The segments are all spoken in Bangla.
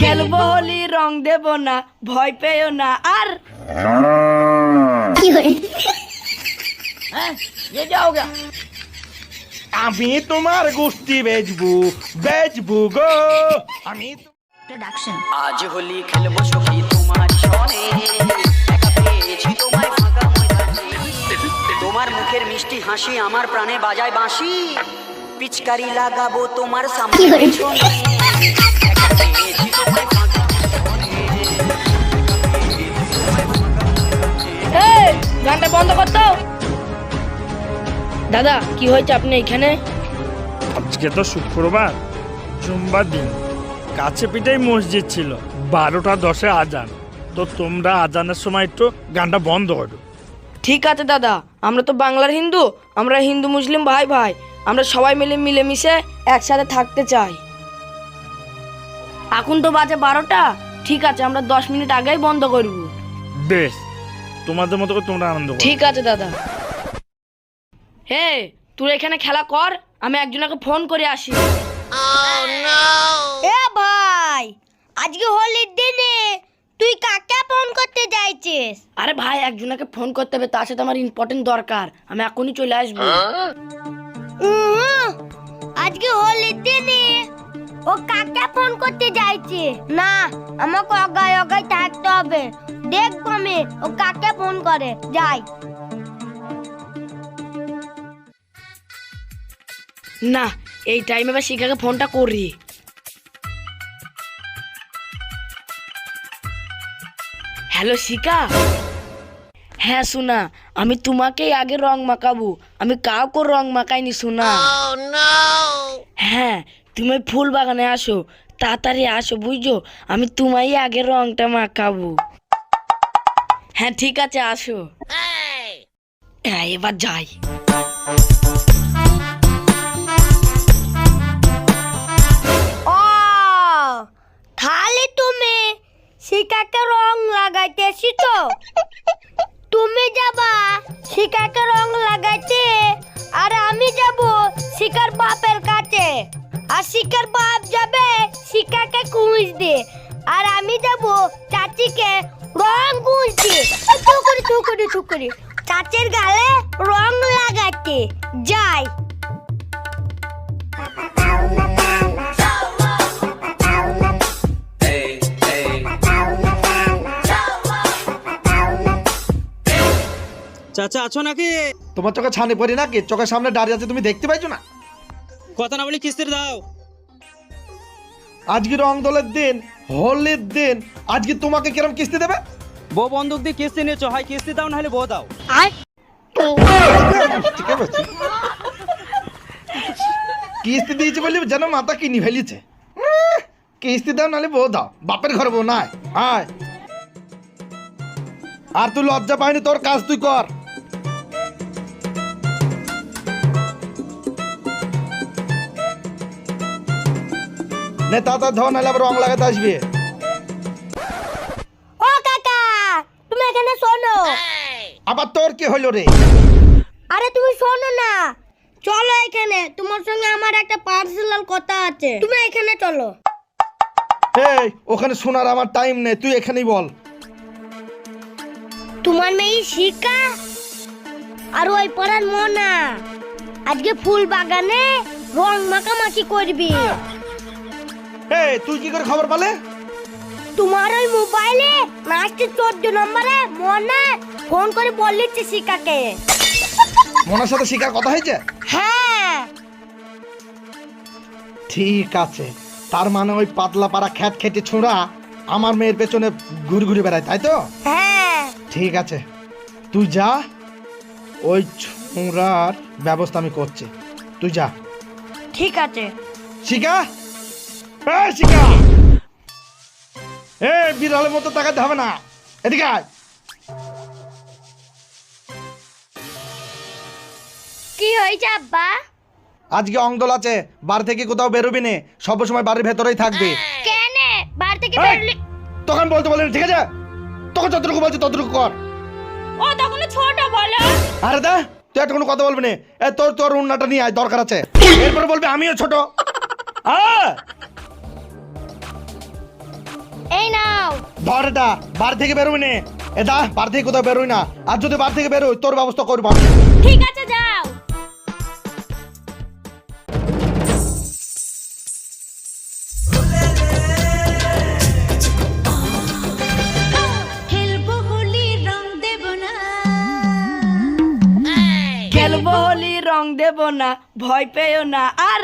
খেলবো হোলি রং দেব না ভয় পেও না আর হ্যাঁ, ये क्या हो गया আমি তোমার গোষ্ঠী বেচবো বেচবো গো আমি তো- আজ হোলি খেলবো সখী তোমার সনে একা পেয়েছি তোমায় ফাঁকা ময়দানে তোমার মুখের মিষ্টি হাসি আমার প্রাণে বাজায় বাঁশি পিচকারি লাগাবো তোমার সামনে গানটা বন্ধ করতো দাদা কি হয়েছে আপনি এখানে? আজকে তো শুক্রবার সোমবার দিন। কাছে পিঠেই মসজিদ ছিল বারোটা দশে আজান। তো তোমরা আজানের সময় একটু গানটা বন্ধ করো। ঠিক আছে দাদা আমরা তো বাংলার হিন্দু আমরা হিন্দু মুসলিম ভাই ভাই। আমরা সবাই মিলে মিলেমিশে একসাথে থাকতে চাই। এখন তো বাজে বারোটা। ঠিক আছে আমরা দশ মিনিট আগেই বন্ধ করব। বেশ তোমাদের মতো করে তোমরা আনন্দ করো। ঠিক আছে দাদা। হে তুই এখানে খেলা কর আমি একজনকে ফোন করে আসি। এ ভাই আজকে হোলির দিনে তুই কাকে ফোন করতে চাইছিস আরে ভাই একজনকে ফোন করতে হবে তার সাথে আমার ইম্পর্টেন্ট দরকার। আমি এখনই চলে আসব। আজকে হোলির দিনে ও কাকে ফোন করতে চাইছে না আমাকে অগায় অগায় থাকতে হবে। দেখব আমি ও কাকে ফোন করে? যাই। না এই টাইমে এবার শিখাকে ফোনটা করি। হ্যালো শিখা? হ্যাঁ শোনা আমি তোমাকেই আগে রং মাখাবো। আমি কাউকে রং মাখাইনি শোনা। হ্যাঁ তুমি ফুল বাগানে আসো তাড়াতাড়ি আসো বুঝছ? আমি তোমাই আগে রংটা মাখাবো। হ্যাঁ ঠিক আছে আসো। হ্যাঁ এবার যাই। শিকার বাপ যাবে শিকাকে খুঁজতে আর আমি যাব চাচিকে রং খুঁজতে টুকুরি টুকুরি টুকুরি চাচির গালে রং লাগাতে যাই। চাচা আছো নাকি? তোমার চোখে ছানি পড়ি নাকি? চোখের সামনে দাঁড়িয়ে আছে তুমি দেখতে পাইছো না? কথা না বলি কিস্তির দাও। আজকে রং দলের দিন হোলির দিন আজকে তোমাকে কিরম কিস্তি দেবে? বউ বন্দুক দিয়ে কিস্তি নিয়েছো হয় কিস্তি দাও না হলে বউ দাও। কিস্তি দিয়েছে বলে যেন মাথা কিনি ফেলিছে। কিস্তি দাও নাহলে বউ দাও বাপের ঘরে বউ নাই। আয়। আর তুই লজ্জা পাইনি তোর কাজ তুই কর। নে তাতা ধর নাহলে আবার রং লাগাতে আসবে। ও কাকা তুমি এখানে শোনো। আবার তোর কি হইল রে? আরে তুমি শোনো না। চলো এখানে তোমার সঙ্গে আমার একটা পার্সোনাল কথা আছে। তুমি এখানে চলো। এই ওখানে শোনার আমার টাইম নেই তুই এখানেই বল। তোমার মেয়ে শিকা আর ওই পড়ার মোনা। আজকে ফুল বাগানে রং মাখামাখি করবি। এই তুই কি করে খবর পালে? তোমার ওই মোবাইলে লাস্টে চোদ্দ নম্বরে মোনা ফোন করে বললিচ্ছে শিকাকে। মনের সাথে শিকার কথা হয়েছে? হ্যাঁ। ঠিক আছে তার মানে ওই পাতলা পাড়া খ্যাত খেটে ছোঁড়া আমার মেয়ের পেছনে ঘুরে ঘুরে বেড়ায় তাই তো? হ্যাঁ। ঠিক আছে তুই যা ওই ছোঁড়ার ব্যবস্থা আমি করছি। তুই যা। ঠিক আছে। শিকা? এ শিকা এ বিড়ালের মতো তাকাতে হবে না। এদিকে আয়। কি হয়েছে আব্বা? আজকে অংদল আছে বাড়ি থেকে কোথাও বেরোবি নে। সব সময় বাড়ির ভেতরেই থাকবি। কেন? বাড়ি থেকে এই, বেরোলি তখন বলতে বলেন ঠিক আছে? তখন যতটুকু বলছি ততটুকু কর। ও তখন ছোট বলো। আরে দা তুই একটা কোনো কথা বলবি না। এ তোর তোর উন্নাটা নিয়ে আয় দরকার আছে। এরপরে বলবি আমিও ছোট। আ ধর এটা বার থেকে বেরোবি না। এটা বার থেকে কোথাও বেরোই না। আর যদি বার থেকে বেরোই তোর ব্যবস্থা করব ঠিক আছে যাও। খেলব হোলি রং দেব না। খেলব হলি রং দেব না ভয় পেও না। আর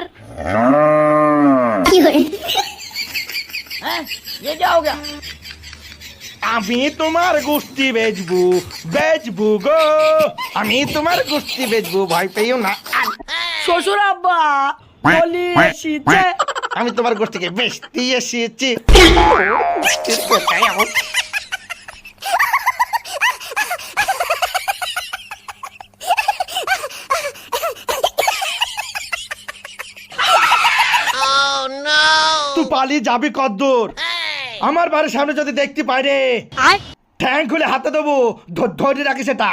আমি তোমার গোষ্ঠী বেচবো বেচবো গো। আমি তোমার গোষ্ঠী বেচবো ভয় পেও না। শ্বশুর আব্বা হলি এসেছে। আমি তোমার গোষ্ঠীকে বেচতে এসেছি। কোথায় আমার? তুই পালিয়ে যাবি কদ্দূর। আমার বাড়ির সামনে যদি দেখতে পাই রে ঠ্যাং খুলে হাতে দেবো ধরে রাখি সেটা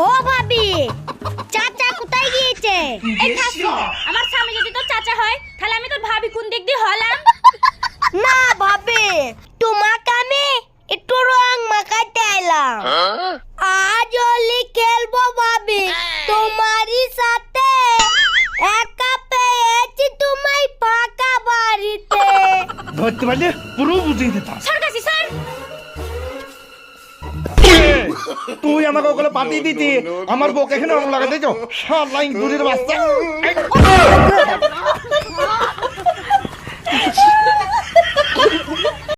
ও ভাবি চাচা কোথায় গিয়েছে? এই খাসি আমার স্বামী যদি তোর চাচা হয় তাহলে আমি তোর ভাবি কোন দিক দিয়ে হলাম? না ভাবি তোমাকে আমি একটু রং মাখাতে এলাম। ধরতে পারলে পুরো বুঝিয়ে দিতাম সর কাশি সর তুই আমাকে ওগুলো পাঠিয়ে দিতি আমার বউকে এখানে রং লাগাতে যাও শালা ইন্দুরের বাচ্চা